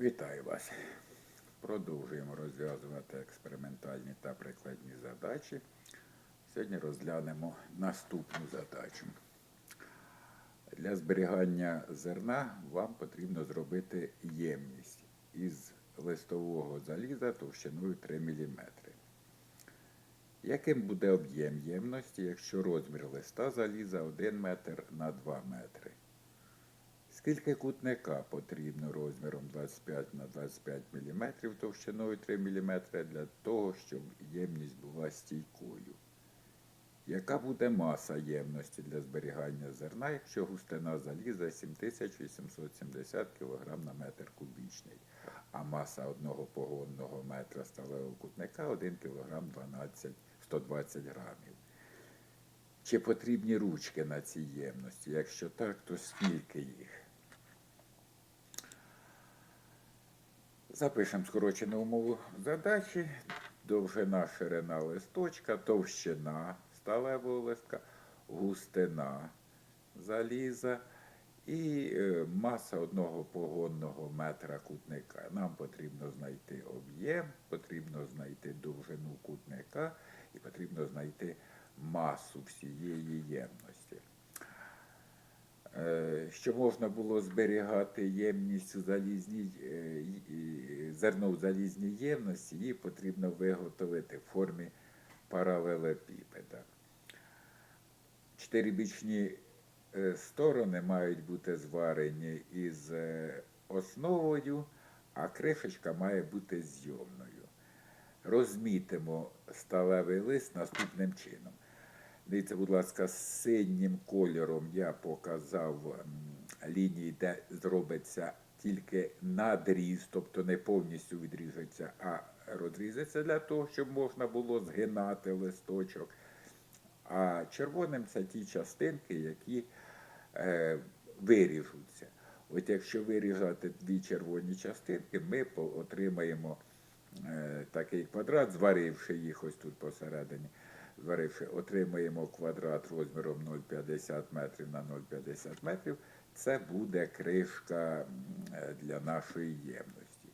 Вітаю вас. Продовжуємо розв'язувати експериментальні та прикладні задачі. Сьогодні розглянемо наступну задачу. Для зберігання зерна вам потрібно зробити ємність із листового заліза товщиною 3 мм. Яким буде об'єм ємності, якщо розмір листа заліза 1 метр на 2 метри? Скільки кутника потрібно розміром 25 на 25 мм товщиною 3 мм для того, щоб ємність була стійкою? Яка буде маса ємності для зберігання зерна, якщо густина заліза 7870 кг на метр кубічний, а маса одного погонного метра сталевого кутника 1 кг 12, 120 грамів? Чи потрібні ручки на цій ємності? Якщо так, то скільки їх? Запишемо скорочену умову задачі. Довжина ширина листочка, товщина сталевого листка, густина заліза і е, маса одного погонного метра кутника. Нам потрібно знайти об'єм, потрібно знайти довжину кутника і потрібно знайти масу всієї ємності. Е, Щоб можна було зберігати ємність у залізній е, зерно в залізній ємності, її потрібно виготовити в формі паралелепіпеда. Чотирибічні е, сторони мають бути зварені із основою, а кришечка має бути зйомною. Розмітимо сталевий лист наступним чином. Дивіться, будь ласка, синім кольором я показав лінії, де зробиться тільки надріз, тобто не повністю відріжеться, а розрізаться для того, щоб можна було згинати листочок. А червоним це ті частинки, які е, виріжуться. От якщо вирізати дві червоні частинки, ми отримаємо е, такий квадрат, зваривши їх ось тут посередині, зваривши, отримаємо квадрат розміром 0,50 метрів на 0,50 метрів. Це буде кришка е, для нашої ємності.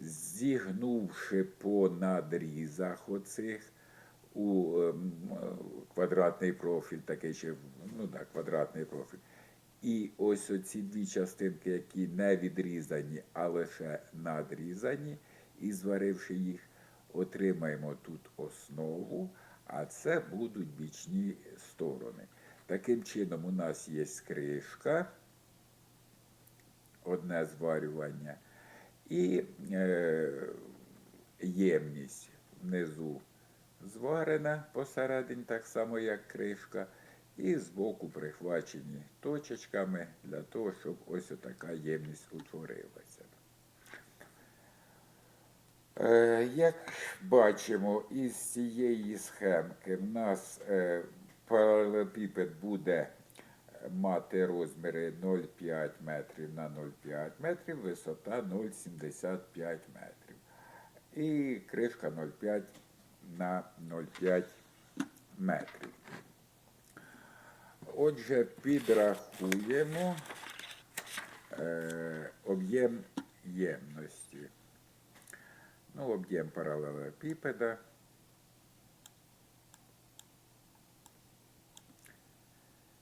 Зігнувши по надрізах оцих у ем, квадратний профіль, такий ще, ну так, квадратний профіль. І ось оці дві частинки, які не відрізані, а лише надрізані, і зваривши їх, отримаємо тут основу, а це будуть бічні сторони. Таким чином, у нас є кришка, одне зварювання, і е, ємність внизу зварена посередині, так само як кришка, і збоку прихвачені точечками для того, щоб ось така ємність утворилася. Е, Як бачимо, із цієї схемки в нас е, паралелепіпед буде мати розміри 0,5 метрів на 0,5 метрів, висота 0,75 метрів. І кришка 0,5 на 0,5 метрів. Отже, підрахуємо е, об'єм ємності. Ну, об'єм паралелепіпеда.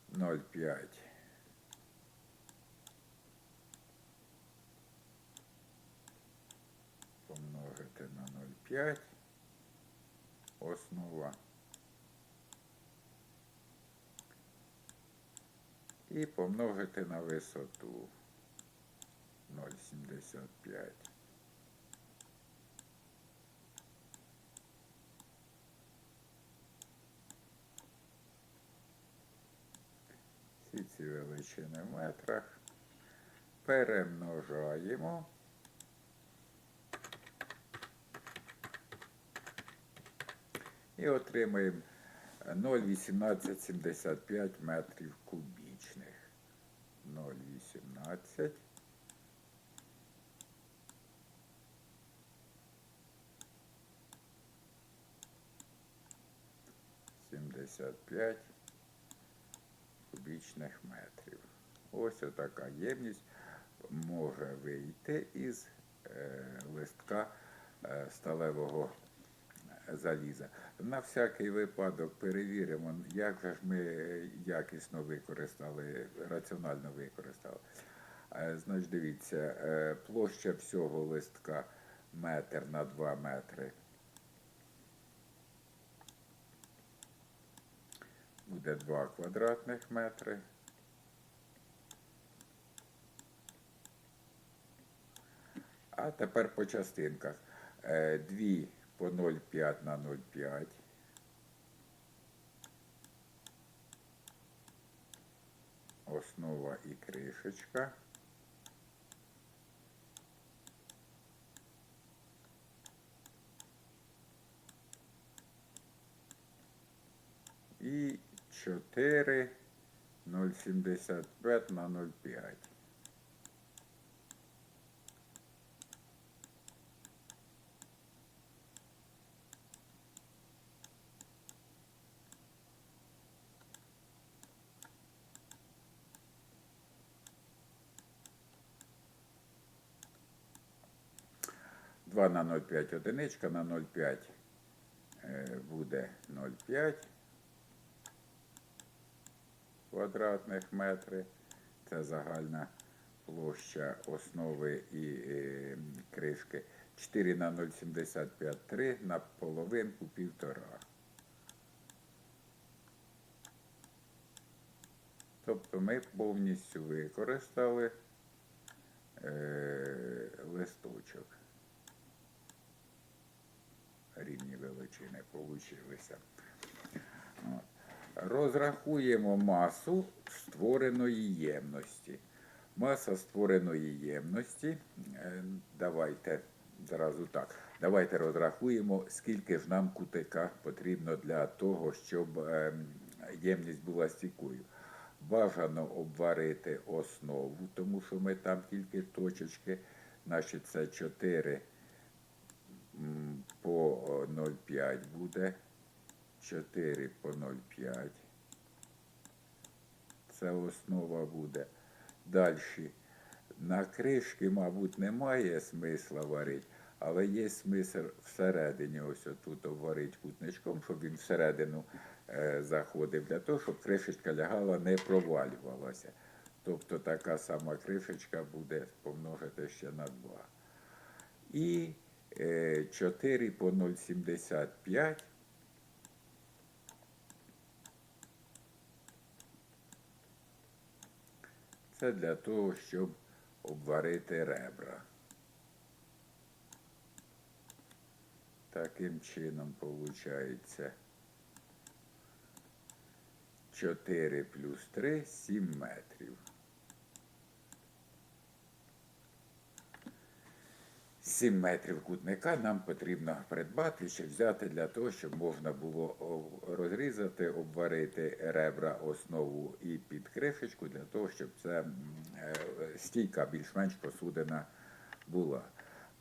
Ноль п'ять помножити на 0,5 основа. І помножити на висоту 0,75. Ці величини в метрах перемножаємо. І отримаємо 0,1875 метрів кубічних. 0,18 75 кубічних метрів. Ось отака ємність може вийти із е, листка е, сталевого заліза. На всякий випадок перевіримо, як же ж ми якісно використали, раціонально використали. Е, Значить, дивіться, е, площа всього листка метр на 2 метри. Буде 2 квадратних метри. А тепер по частинках. Е, Дві по 0,5 на 0,5. Основа і кришечка. І 4 0,75 на 0,5. Два на 0,5 одиничка, на 0,5 е, буде 0,5 квадратних метри. Це загальна площа основи і кришки. 4 на 0,75 3 на половинку півтора. Тобто ми повністю використали е, листочок. Рівні величини получилися. От. Розрахуємо масу створеної ємності. Маса створеної ємності. е, Давайте зразу так. Давайте розрахуємо, скільки ж нам кутика потрібно для того, щоб ем, ємність була стійкою. Бажано обварити основу, тому що ми там тільки точечки, значить це 4 по 0,5 буде. 4 по 0,5. Це основа буде. Далі. На кришки, мабуть, немає смисла варити, але є смисл всередині, ось тут обварити кутничком, щоб він всередину е, заходив, для того, щоб кришечка лягала, не провалювалася. Тобто така сама кришечка буде помножити ще на 2. І е, 4 по 0,75 Це для того, щоб обварити ребра. Таким чином виходить 4 плюс 3 7 метрів. 7 метрів кутника нам потрібно придбати чи взяти для того, щоб можна було розрізати, обварити ребра, основу і під кришечку, для того, щоб м, е, стійка більш-менш посудина була.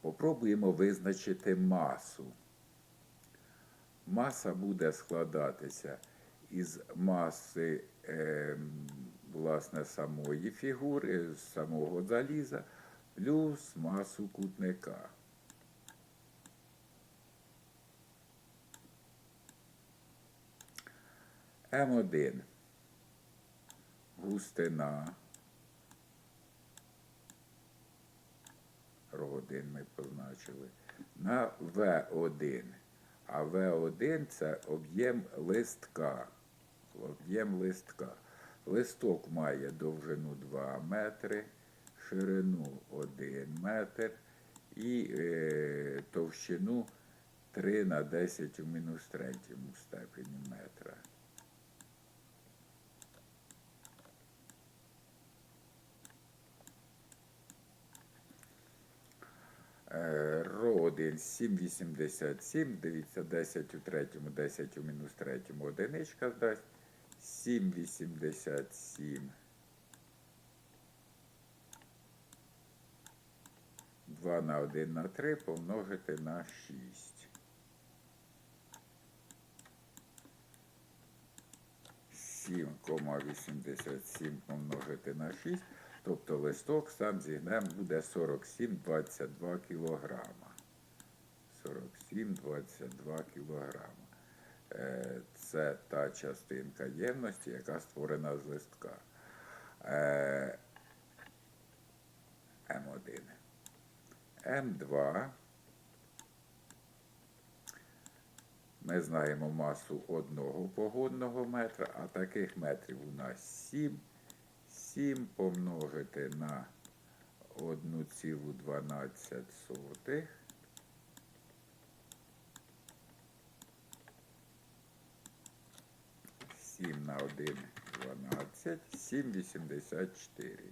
Попробуємо визначити масу. Маса буде складатися із маси е, власне самої фігури, з самого заліза, плюс масу кутника. М1 густина. Ро1 ми позначили. На В1. А В1 це об'єм листка. Об'єм листка. Листок має довжину 2 метри, ширину 1 метр і е, товщину 3 на 10 у мінус третьому степені метра. Е, Ро1 7,87, дивіться, 10 у третьому, 10 у мінус третьому одиничка дасть. 7,87. 2 на 1 на 3 помножити на 6. 7,87 помножити на 6. Тобто листок сам зігнем буде 47-22 кілограма. 47-22 кілограма. Е, Це та частинка ємності, яка створена з листка. Е, М1. М2. Ми знаємо масу одного погодного метра, а таких метрів у нас 7. 7 помножити на 1,12. Сім на один дванадцять, сім вісімдесят чотири.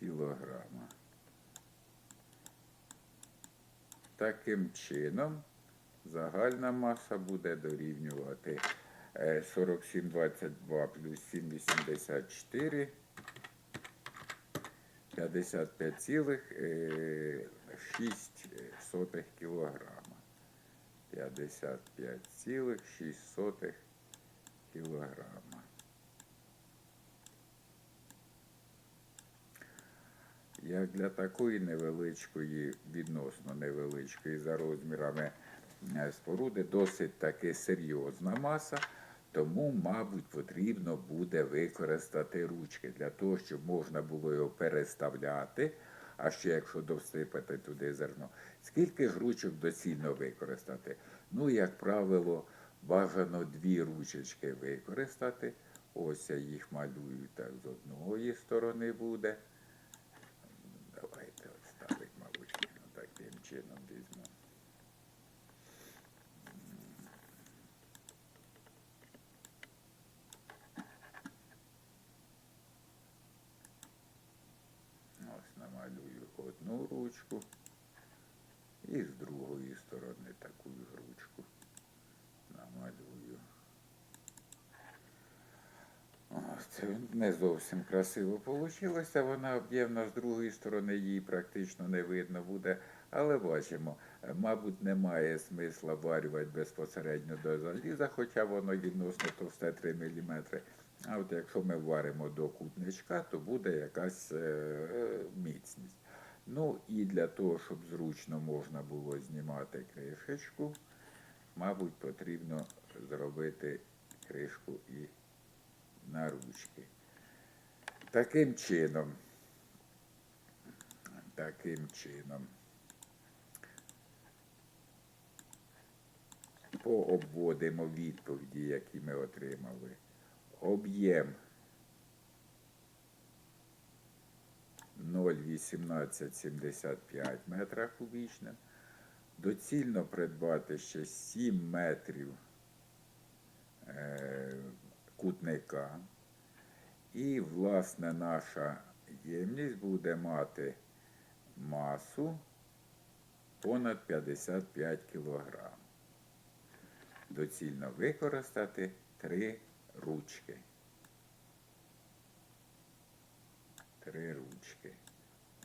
Кілограма. Таким чином загальна маса буде дорівнювати е, 47,22 плюс 7,84 55,6 кілограма. 55,6 кілограма. Як для такої невеличкої, відносно невеличкої за розмірами е, споруди, досить таки серйозна маса, тому, мабуть, потрібно буде використати ручки для того, щоб можна було його переставляти. А ще якщо досипати туди зерно, скільки ж ручок доцільно використати? Ну, як правило, бажано дві ручечки використати. Ось я їх малюю так з одної сторони буде. Давайте ось ставить, мабуть, ну, таким чином візьму. Ось намалюю одну ручку і з другої сторони таку ручку намалюю. Це не зовсім красиво вийшло. Вона об'ємна з другої сторони, її практично не видно буде. Але бачимо, е, мабуть, немає смисла варювати безпосередньо до заліза, хоча воно відносно товсте 3 мм. А от якщо ми варимо до кутничка, то буде якась е, е, міцність. Ну і для того, щоб зручно можна було знімати кришечку, мабуть, потрібно зробити кришку і на ручки. Таким чином, таким чином, пообводимо відповіді, які ми отримали. Об'єм 0,1875 метра кубічних. Доцільно придбати ще 7 метрів е, кутника. І, власне, наша ємність буде мати масу понад 55 кг. Доцільно використати три ручки. Три ручки.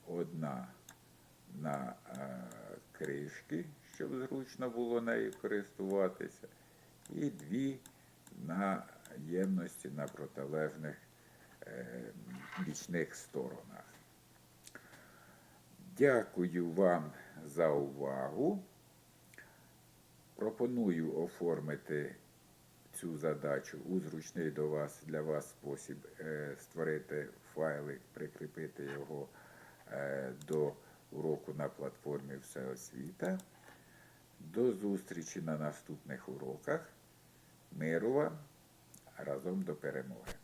Одна на е, кришки, щоб зручно було нею користуватися, і дві на ємності на протилежних е, бічних сторонах. Дякую вам за увагу. Пропоную оформити цю задачу у зручний до вас, для вас спосіб е, створити файлик, прикріпити його е, до уроку на платформі Всеосвіта. До зустрічі на наступних уроках. Миру вам разом до перемоги.